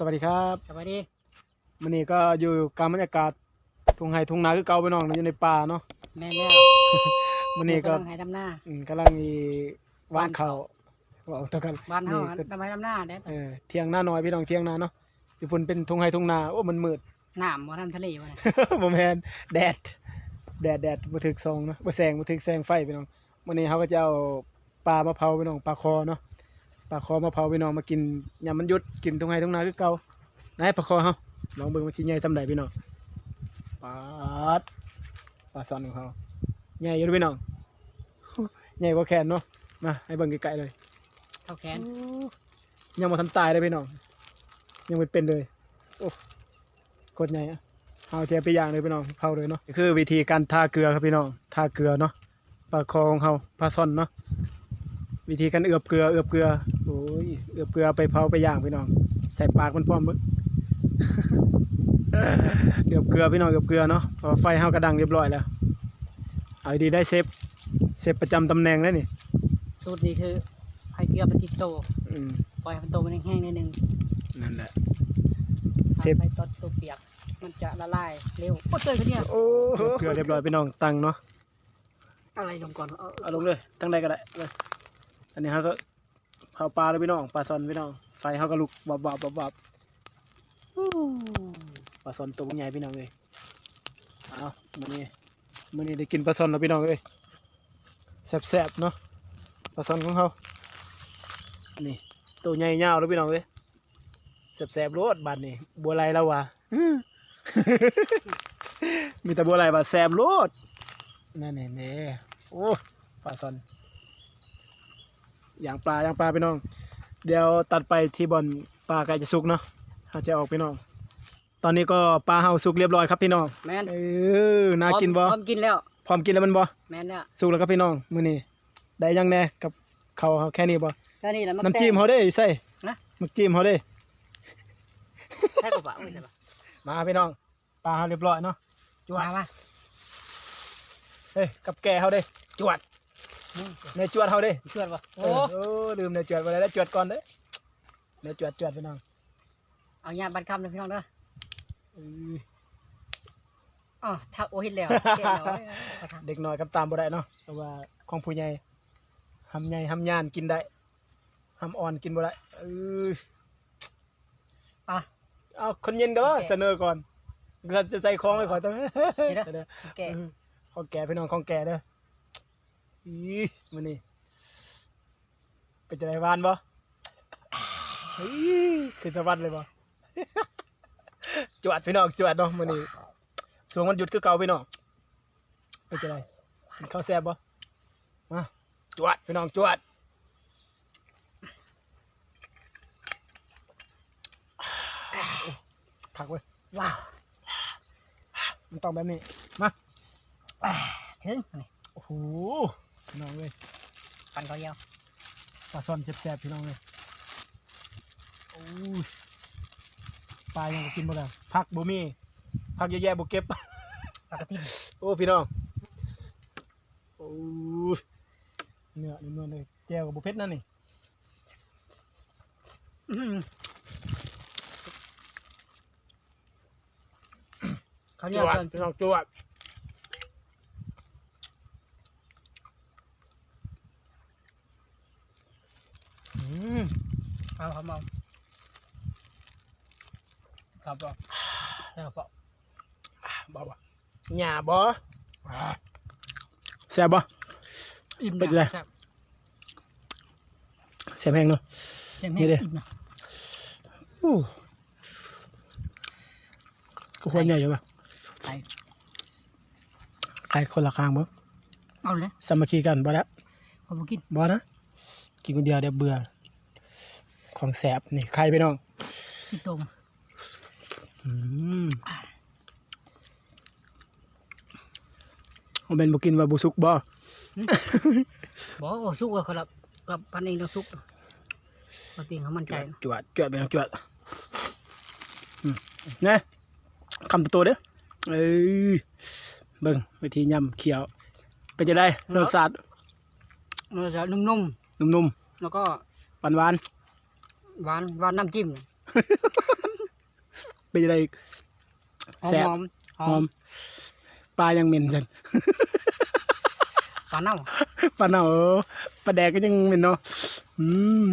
สวัสดีครับสวัสดีวันนี้ก็อยู่กลางบรรยากาศทุ่งไห่ทุ่งนาคือเก่าไปน้องอยู่ในป่าเนาะแม่นแล้ววันนี้ก็กำลังให้ดำหน้าอืมกำลังมีหว่านเขาวเอาตัวกันบ้านเฮาก็ดำให้ดำหน้าเด้อเออเที่ยงหน้าน้อยพี่น้องเที่ยงนาเนาะอยู่พุ่นเป็นทุ่งไห่ทุ่งนาโอ้มันมืดน้ำบ่ทันทะเลบ่เนี่ยบ่แม่นแดดแดดแดดบ่ถึกซองเนาะบ่แสงบ่ถึกแสงไฟพี่น้องวันนี้เขาก็จะเอาปลามาเผาพี่น้องปลาคอเนาะ ปลาคอมาเผาพี่น้องมากินยามมันหยุดกินทุ่งไห่ทุ่งนาคือเก่าไหนปลาคอเฮาลองเบิ่งมันสิใหญ่ซำใดพี่น้องปลาดปลาซ่อนของเขาใหญ่อยู่เด้อพี่น้องใหญ่กว่าแขนเนาะมาให้เบิ่งไกลๆเลยเท่าแขนยังบ่ทันตายเลยพี่น้องยังไม่เป็นเลยโอ้กดใหญ่อะเอาเจไปย่างเลยพี่น้องเผาเลยเนาะนี่คือวิธีการทาเกลือครับพี่น้องทาเกลือเนาะปลาคอของเขาปลาซ่อนเนาะวิธีการเอือบเกลือเอือบเกลือ โอ้ยเอือบเกลือไปเผาไปย่างพี่น้อง ใส่ปากมันพร้อมมึกเอือบเกลือพี่น้องเอือบเกลือเนาะเพราะว่าไฟเฮากระดังเรียบร้อยแล้ว เอาดีได้เซฟเซฟประจำตำแหน่งแล้วนี่สูตรนี้คือให้เกลือมันติดโตอืมปล่อยให้มันโตมันแห้งๆนิดนึงนั่นแหละเชใส่ฟไปตอนตัวเปียก มันจะละลายเร็วโอ้เจอคนเนี่ยโอ้เกลือเรียบร้อยพี่น้องตังเนาะ อะไรลงก่อนเอาเอาลงเลยตั้งใดก็ได้เลยอันนี้เขาก็ เผาปลาเลยพี่น้องปลาซอนพี่น้องไฟเขาก็ลุกบับบับบับบับปลาซอนตัวใหญ่พี่น้องเลยเอามื่อนี้มื่อนี้ได้กินปลาซอนแล้วพี่น้องเลยแซ่บๆเนาะปลาซอนของเขานนี้ตัวใหญ่ยาวแล้วพี่น้องเลยแซ่บๆรสบาดนี่บัวไหลแล้ววะมีแต่บัวไหลบาดแซบรสนั่นเองเด้โอ้ปลาซอน อย่างปลาอย่างปลาพี่น้อง เดี๋ยวตัดไปที่บอนปลาใกล้จะสุกเนาะเขาจะออกพี่น้อง ตอนนี้ก็ปลาเฮาสุกเรียบร้อยครับพี่น้องแม่นเออน่ากินบ่พร้อมกินแล้วพร้อมกินแล้วมันบ่แม่นแล้วสุกแล้วครับพี่น้องมื้อนี้ได้ยังแน่กับเขาวเขาแค่นี้บ่แค่นี้แหล้วน้ำจิ้มเขาได้ใส่นะน้ำจิ้มเขาได้ใช่กว่าไม่ใช่ปะมาพี่น้องปลาเฮาเรียบร้อยเนาะจวดมามาเฮ้ยกับแกเขาได้จวดนี่ ในจวดเขาได้เชื่อปะโอ้โอ้โอ้ลืมในจวดไปเลยแล้วจวดก่อนเด้อในจวดจวดพี่น้องเอาญาติบันคำเลยพี่น้องเด้อเอออ๋อถ้าโอ้เห็นแล้วเห็นแล้วเอ้ยเอาทำเด็กน้อยกับตามบ่ได้เนาะแต่ว่าของผู้ใหญ่หำใหญ่หำยานกินได้หำอ่อนกินบ่ได้เอออะ เอาคนเย็นก็ว่าโอเคเสนอก่อนจะจะใจคล้องไว้ก่อนต้องเดี๋ยวนะเด้อแกเออของแก่พี่น้องของแก่เด้อ อีมื้อนี้เป็นจังไดหวานบ่อีคือสวรรค์เลยบ่จวดพี่น้องจวดเนาะมื้อนี้ช่วงวันหยุดคือเก่าพี่น้องเป็นจังไดกินข้าวแซ่บบ่มาจวดพี่น้องจวดผักเว้ยว้าวมันต้องแบบนี้มาถึงโอ้โห พี่น้องเว้ยปันเขาเยาวปลาซ่อนแซ่บๆพี่น้องเว้ยโอ้ยปลายังก็กินบ่ได้ผักบ่มีผักแย่ๆบ่เก็บ ปกติโอ้พี่น้อง โอ้ยเนื้อเนื้อเลยแจ่วกับบุเพ็ดนั่นนี่อื้อหือเขาวเหจนียววดเกินพี่น้องจวดอืม เอาเขาเมาครับบอกแล้วบอกบ่บ่หญ้าบ่อ่าแซ่บบ่อิ่มเป็นไรแซ่บแซ่บแห้งเนาะแซ่บนี่แห้งดิอิ่มนะอู้ก็ควรใหญ่อยู่ป่ะไปใครคนละข้างบ่เอาเลยสามัคคีกันบ่แล้วผมบ่กินบ่นะกินคนเดียวเดี๋ยวเบื่อ ของแสบนี่ใครไปน้องกินตรงอืมผมเป็นบ่กินว่าบ่สุกบ่บอกว่าสุกเลยครับกับพันเองต้องสุกมาเปลี่ยนเขามันใจนะจวดจวดไปน้องจวดอืมนะคำตัวๆเด้อเอ้ยเบิ่งวิธียำเขียว เป็นจะได้รสชาติมันจะนุ่มนุ่มๆแล้วก็ๆหวาน หวานหวานน้ำจิ้มเป็นจังไดหอมแซ่บหอมหหออมมปลายังเหม็นจังปลาเน่าปลาเน่าเออปลาแดกก็ยังเหม็นเนาะอืม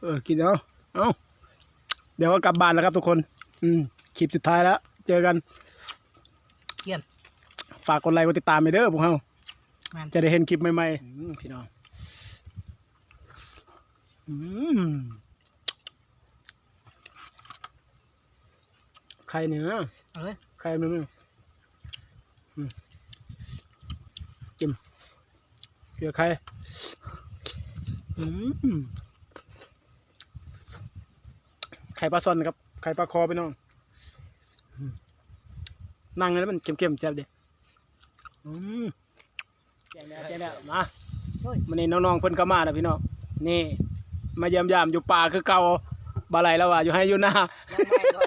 เออกินเอาเอาเดี๋ยวก็กลับบ้านแล้วครับทุกคน อืมคลิปสุดท้ายแล้ว เจอกันเยี่ยมฝากกดไลค์กดติดตามไปเด้อพวกเรา แม่นจะได้เห็นคลิปใหม่ๆอืมพี่น้องอืม ใครเนี่ยเอาเลยใครมันไม่อืมจิ้มเกลือใครอืมไข่ปลาซอนครับ ไข่ปลาคอพี่น้องอืมนั่งแล้วมันเค็มๆแซ่บดิอืมแจ้งแล้วแจ้งแล้วมาเฮ้ยมันนี่น้องๆเพิ่นก็มาแล้วพี่น้อง นี่ มาเยี่ยมยามอยู่ป่าคือเก่าบาไหลแล้วว่ะอยู่ให้อยู่หน้าน้องใหม่ก็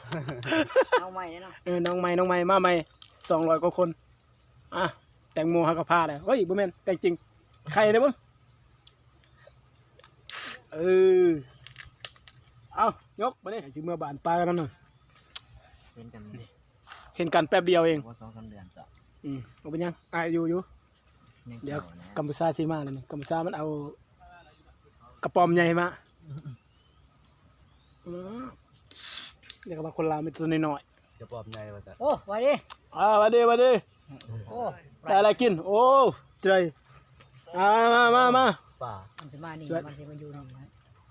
น้องใหม่เนาะเออน้องใหม่น้องใหม่มาใหม่สองร้อยกว่าคนอะแตงโมฮักกะพาเลยเฮ้ยบ่แม่นแต่งจริงใครเลยบ่เออเอายกมานี่สิเมื่อบานปลากันนั่นน่ะเห็นกันเห็นกันแป๊บเดียวเองว่าสองสามเดือนสะอืมเอาเป็นยังอะอยู่อยู่ยังเดี๋ยวก่านะกัมพูชาสิมาเลยนี่กัมพูชามันเอา กระป๋อมใหญ่มาอืมเดี๋ยวก็มาคนลาวมีตัวน้อยจะปลอบในว่าจะโอ้ไว้ดิๆอ่ามาดีมาดีโอ้ได้อะไรกิน โอ้ใจอ่ามามามาป่ามันจะมานี่ช่วยมันจะมาอยู่นี่นะ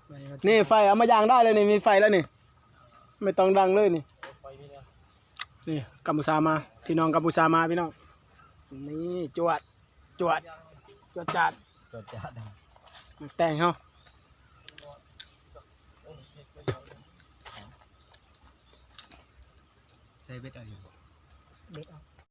มันจะมานี่ไฟเอามาย่างได้เลยนี่มีไฟแล้วนี่ ไม่ต้องดังเลยนี่ นี่กัมพูชามาพี่น้องกัมพูชามาพี่น้อง นี่จวดจวดจวดจัด จดจ้าดังแต่งเขา ใช้เบ็ดอะไรอยู่เด็ดเอา